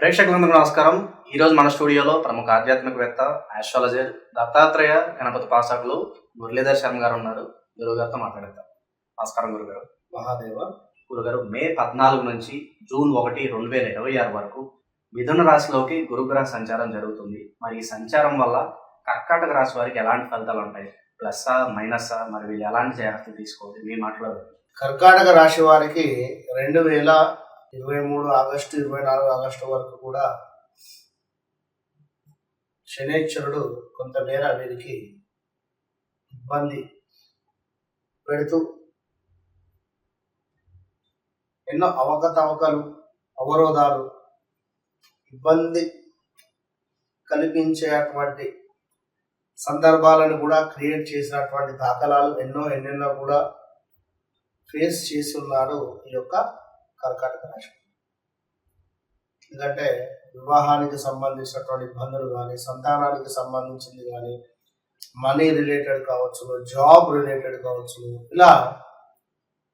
ప్రేక్షకులందరూ నమస్కారం. ఈ రోజు మన స్టూడియోలో ప్రముఖ ఆధ్యాత్మికవేత్త ఆస్ట్రాలజర్ దత్తాత్రేయ గణపతి పాఠశాలలో మురళీధర్ శర్మ గారు ఉన్నారు. గురువు గారితో మాట్లాడతాం నమస్కారం గురుగారు. మహాదేవ. గురుగారు మే పద్నాలుగు నుంచి జూన్ ఒకటి రెండు వేల ఇరవై ఆరు వరకు మిథున రాశిలోకి గురుగ్రహ సంచారం జరుగుతుంది. మరి ఈ సంచారం వల్ల కర్కాటక రాశి వారికి ఎలాంటి ఫలితాలు ఉంటాయి? ప్లస్ మైనస్ మరి వీళ్ళు ఎలాంటి జాగ్రత్తలు తీసుకోవాలి? మీ మాటలో కర్కాటక రాశి వారికి రెండు వేల ఇరవై మూడు ఆగస్టు ఇరవై నాలుగు ఆగస్టు వరకు కూడా శనేశ్వరుడు కొంతమేర వీరికి ఇబ్బంది పెడుతూ ఎన్నో అవకతవకలు అవరోధాలు ఇబ్బంది కల్పించేటువంటి సందర్భాలను కూడా క్రియేట్ చేసినటువంటి దాఖలాలు ఎన్నో ఎన్నెన్నో కూడా ఫేస్ చేస్తున్నాడు ఈ యొక్క కర్కాటక రాశి. ఎందుకంటే వివాహానికి సంబంధించినటువంటి ఇబ్బందులు కానీ సంతానానికి సంబంధించింది కానీ మనీ రిలేటెడ్ కావచ్చు జాబ్ రిలేటెడ్ కావచ్చు ఇలా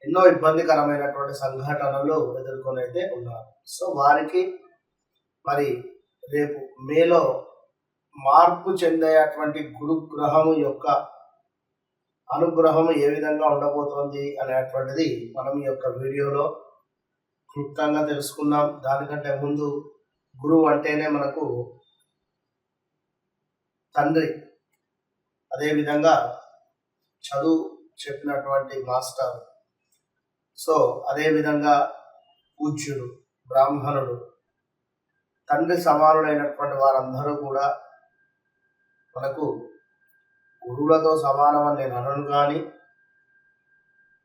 ఎన్నో ఇబ్బందికరమైనటువంటి సంఘటనలు ఎదుర్కొని అయితే ఉన్నారు. సో వారికి మరి రేపు మేలో మార్పు చెందేటువంటి గురుగ్రహం యొక్క అనుగ్రహం ఏ విధంగా ఉండబోతోంది అనేటువంటిది మనం ఈ యొక్క వీడియోలో క్లుప్తంగా తెలుసుకుందాం. దానికంటే ముందు గురువు అంటేనే మనకు తండ్రి. అదేవిధంగా చదువు చెప్పినటువంటి మాస్టర్. సో అదేవిధంగా పూజ్యుడు బ్రాహ్మణుడు. తండ్రి సమానుడైనటువంటి వారందరూ కూడా మనకు గురువులతో సమానం అని నేను అనను కానీ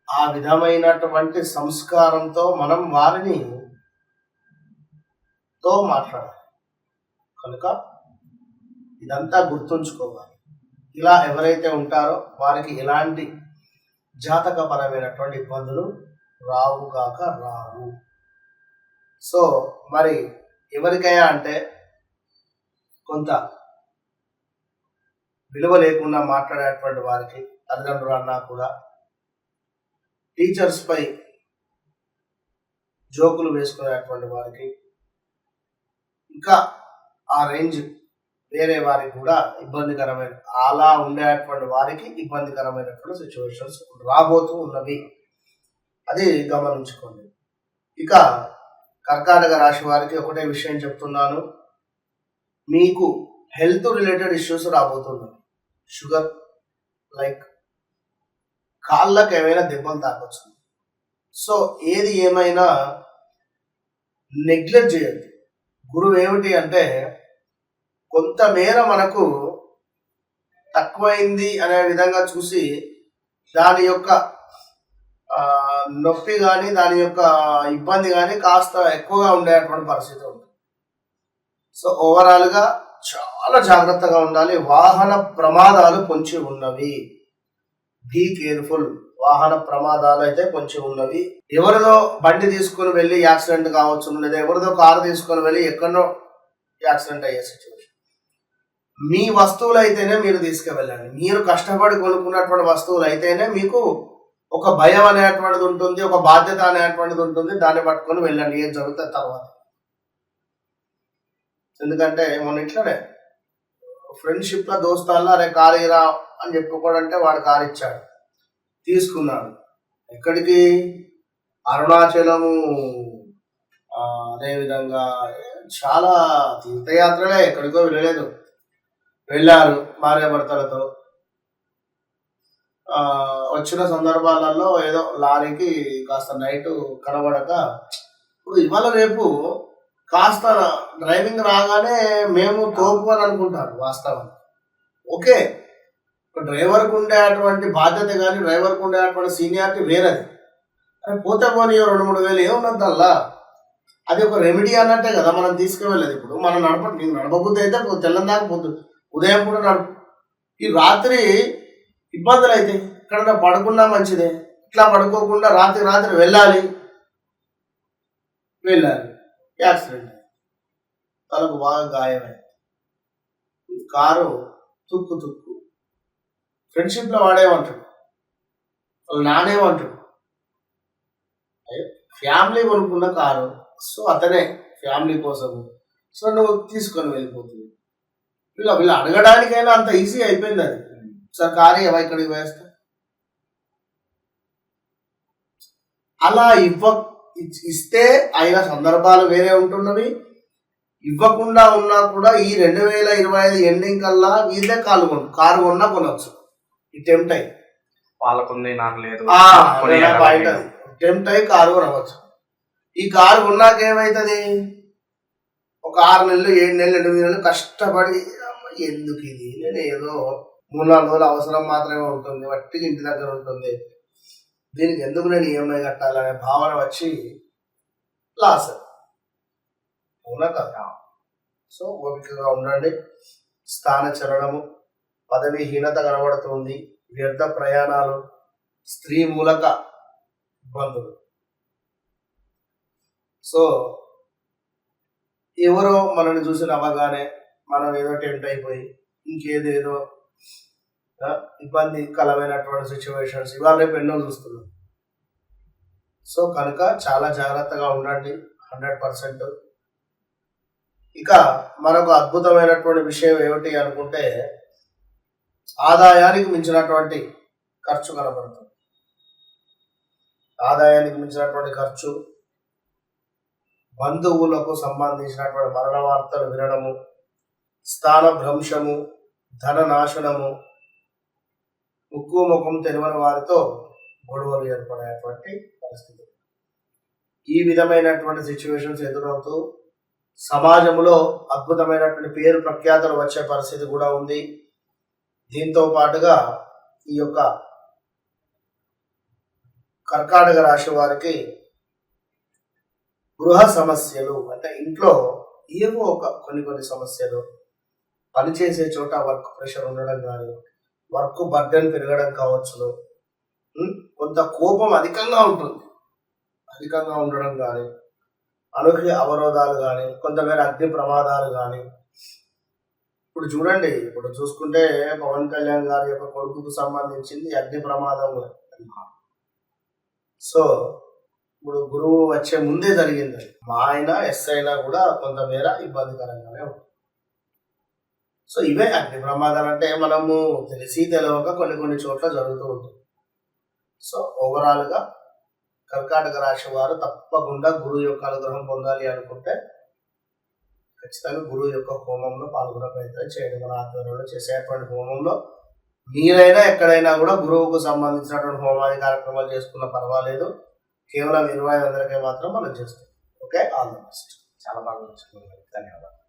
ఆ విధమైనటువంటి సంస్కారంతో మనం వారిని తో మాట్లాడాలి. కనుక ఇదంతా గుర్తుంచుకోవాలి. ఇలా ఎవరైతే ఉంటారో వారికి ఎలాంటి జాతకపరమైనటువంటి ఇబ్బందులు రావు కాక రావు. సో మరి ఎవరికైనా అంటే కొంత విలువ లేకుండా మాట్లాడేటువంటి వారికి తల్లిదండ్రులు అన్నా కూడా టీచర్స్ పై జోకులు వేసుకునేటువంటి వారికి ఇంకా ఆ రేంజ్ వేరే వారికి కూడా ఇబ్బందికరమైన అలా ఉండేటువంటి వారికి ఇబ్బందికరమైనటువంటి సిచ్యువేషన్స్ రాబోతూ ఉన్నవి. అది గమనించుకోండి. ఇక కర్కాటక రాశి వారికి ఒకటే విషయం చెప్తున్నాను. మీకు హెల్త్ రిలేటెడ్ ఇష్యూస్ రాబోతున్నాయి షుగర్ లైక్ కాళ్ళకు ఏమైనా దెబ్బలు తాకొచ్చు సో ఏది ఏమైనా నెగ్లెక్ట్ చేయద్దు. గురువు ఏమిటి అంటే కొంతమేర మనకు తక్కువైంది అనే విధంగా చూసి దాని యొక్క నొప్పి కానీ దాని యొక్క ఇబ్బంది కానీ కాస్త ఎక్కువగా ఉండేటువంటి పరిస్థితి ఉంది సో ఓవరాల్గా చాలా జాగ్రత్తగా ఉండాలి. వాహన ప్రమాదాలు పొంచి ఉన్నవి. బీ కేర్ఫుల్ వాహన ప్రమాదాలు అయితే కొంచెం ఉన్నవి. ఎవరిదో బండి తీసుకొని వెళ్ళి యాక్సిడెంట్ కావచ్చు లేదా ఎవరిదో కారు తీసుకొని వెళ్ళి ఎక్కడో యాక్సిడెంట్ అయ్యే సిచ్యువేషన్ మీ వస్తువులు అయితేనే మీరు తీసుకువెళ్ళండి. మీరు కష్టపడి కొనుక్కున్నటువంటి వస్తువులు అయితేనే మీకు ఒక భయం అనేటువంటిది ఉంటుంది ఒక బాధ్యత అనేటువంటిది ఉంటుంది. దాన్ని పట్టుకొని వెళ్ళండి. ఏం జరుగుతుంది తర్వాత? ఎందుకంటే మొన్న ఇట్లానే ఫ్రెండ్షిప్లో దోస్తాల్లో అరే కారు ఇరా అని చెప్పుకోడంటే వాడు కారు ఇచ్చాడు తీసుకున్నాడు. ఎక్కడికి? అరుణాచలము. అదేవిధంగా చాలా తీర్థయాత్రలే ఎక్కడికో వెళ్ళలేదు. వెళ్ళారు భార్యాభర్తలతో. వచ్చిన సందర్భాలలో ఏదో లారీకి కాస్త నైట్ కనబడక ఇప్పుడు ఇవాళ రేపు? కాస్త డ్రైవింగ్ రాగానే మేము తోపు అని అనుకుంటారు వాస్తవం ఓకే డ్రైవర్కు ఉండేటువంటి బాధ్యత కానీ డ్రైవర్కు ఉండేటువంటి సీనియారిటీ వేరేది. అరే పోతే పోనీ రెండు మూడు వేలు ఏమున్నదల్లా అది ఒక రెమెడీ అన్నట్టే కదా మనం తీసుకువెళ్ళేది ఇప్పుడు. మనం నడప నీకు నడపబుద్ధి అయితే పో- తెల్లని దాకా పొద్దు. ఉదయం పూట నడుపు ఈ రాత్రి ఇబ్బందులు అయితే ఇక్కడ పడుకున్నా మంచిదే. ఇట్లా పడుకోకుండా రాత్రి రాత్రి వెళ్ళాలి. వెళ్ళాలి. యాక్సిడెంట్ తలకు బాగా గాయమైంది. కారు తుక్కు తుక్కు. ఫ్రెండ్షిప్లో వాడేమంటాడు? వాళ్ళు నానేమంటాడు అయ్యో ఫ్యామిలీ కొనుక్కున్న కారు. సో అతనే ఫ్యామిలీ కోసం. సో నువ్వు తీసుకొని వెళ్ళిపోతుంది. వీళ్ళు వీళ్ళు అడగడానికైనా అంత ఈజీ అయిపోయింది అది. సార్ కారు ఎవ ఇక్కడికి వేస్తా అలా ఇవ్వ ఇస్తే అయిన సందర్భాలు వేరే ఉంటున్నవి. ఇవ్వకుండా ఉన్నా కూడా ఈ రెండు వేల ఇరవై ఐదు ఎండింగ్ కల్లా వీళ్ళే కారు కొను కారు కొన్నా కొనవచ్చు ఈ టెంప్ట్ అయి. వాళ్ళకుంది నాకు లేదు. పాయింట్ లేదు. అది టెంప్ట్ అయి కారు కొనవచ్చు. ఈ కారు కొన్నాక ఏమవుతుంది ఒక ఆరు నెలలు ఏడు నెలలు ఎనిమిది నెలలు కష్టపడి "అమ్మ, ఎందుకు ఇది నేను ఏదో మూడు నాలుగు రోజులు అవసరం మాత్రమే ఉంటుంది. వట్టికి ఇంటి దగ్గర ఉంటుంది. దీనికి ఎందుకు నేను ఈఎంఐ కట్టాలనే భావన వచ్చి లాస్. అవునా కదా సో ఓపికగా ఉండండి. స్థాన చలనము పదవీహీనత కనబడుతుంది. వ్యర్థ ప్రయాణాలు స్త్రీ మూలక ఇబ్బందులు సో ఎవరో మనల్ని చూసి నవ్వగానే మనం ఏదో టెంప్ట్ అయిపోయి ఇంకేదేదో ఇబ్బంది కలమైనటువంటి సిచ్యువేషన్స్ ఇవాళ రేపు ఎన్నో చూస్తున్నాం. సో కనుక చాలా జాగ్రత్తగా ఉండండి హండ్రెడ్ పర్సెంట్ ఇక మరొక అద్భుతమైనటువంటి విషయం ఏమిటి అనుకుంటే ఆదాయానికి మించినటువంటి ఖర్చు కనబడుతుంది. ఆదాయానికి మించినటువంటి ఖర్చు బంధువులకు సంబంధించినటువంటి మరణ వార్తలు వినడము స్థాన భ్రంశము ధన నాశనము ముక్కు ముఖం తెలివని వారితో గొడవలు ఏర్పడేటువంటి పరిస్థితి. ఈ విధమైనటువంటి సిచ్యువేషన్స్ ఎదురవుతూ సమాజంలో అద్భుతమైనటువంటి పేరు ప్రఖ్యాతలు వచ్చే పరిస్థితి కూడా ఉంది. దీంతో పాటుగా ఈ యొక్క కర్కాటక రాశి వారికి గృహ సమస్యలు అంటే ఇంట్లో ఏవో ఒక కొన్ని కొన్ని సమస్యలు పనిచేసే చోట వర్క్ ప్రెషర్ ఉండడం కానీ వర్క్ బర్డెన్ పెరగడం కావచ్చును. కొంత కోపం అధికంగా ఉంటుంది. అధికంగా ఉండడం కానీ అనూహ్య అవరోధాలు కానీ కొంతమేర అగ్ని ప్రమాదాలు కానీ ఇప్పుడు చూడండి ఇప్పుడు చూసుకుంటే పవన్ కళ్యాణ్ గారి యొక్క కొడుకుకు సంబంధించింది అగ్ని ప్రమాదం సో ఇప్పుడు గురువు వచ్చే ముందే జరిగింది మా ఆయన ఎస్ అయినా కూడా కొంతమేర ఇబ్బందికరంగానే ఉంటుంది సో ఇవే అగ్ని ప్రమాదాలు అంటే మనము తెలిసి తెలియక కొన్ని కొన్ని చోట్ల జరుగుతూ ఉంటుంది. సో ఓవరాల్గా కర్కాటక రాశి వారు తప్పకుండా గురువు యొక్క అనుగ్రహం పొందాలి అనుకుంటే ఖచ్చితంగా గురువు యొక్క హోమంలో పాల్గొనే ప్రయత్నం చేయండి. మన ఆధ్వర్యంలో చేసేటువంటి హోమంలో మీరైనా ఎక్కడైనా కూడా గురువుకు సంబంధించినటువంటి హోమాది కార్యక్రమాలు చేసుకున్న పర్వాలేదు. కేవలం ఇరవై అందరికీ మాత్రం మనం చేస్తాం. ఓకే? ఆల్ ద బెస్ట్ చాలా బాగా ధన్యవాదాలు.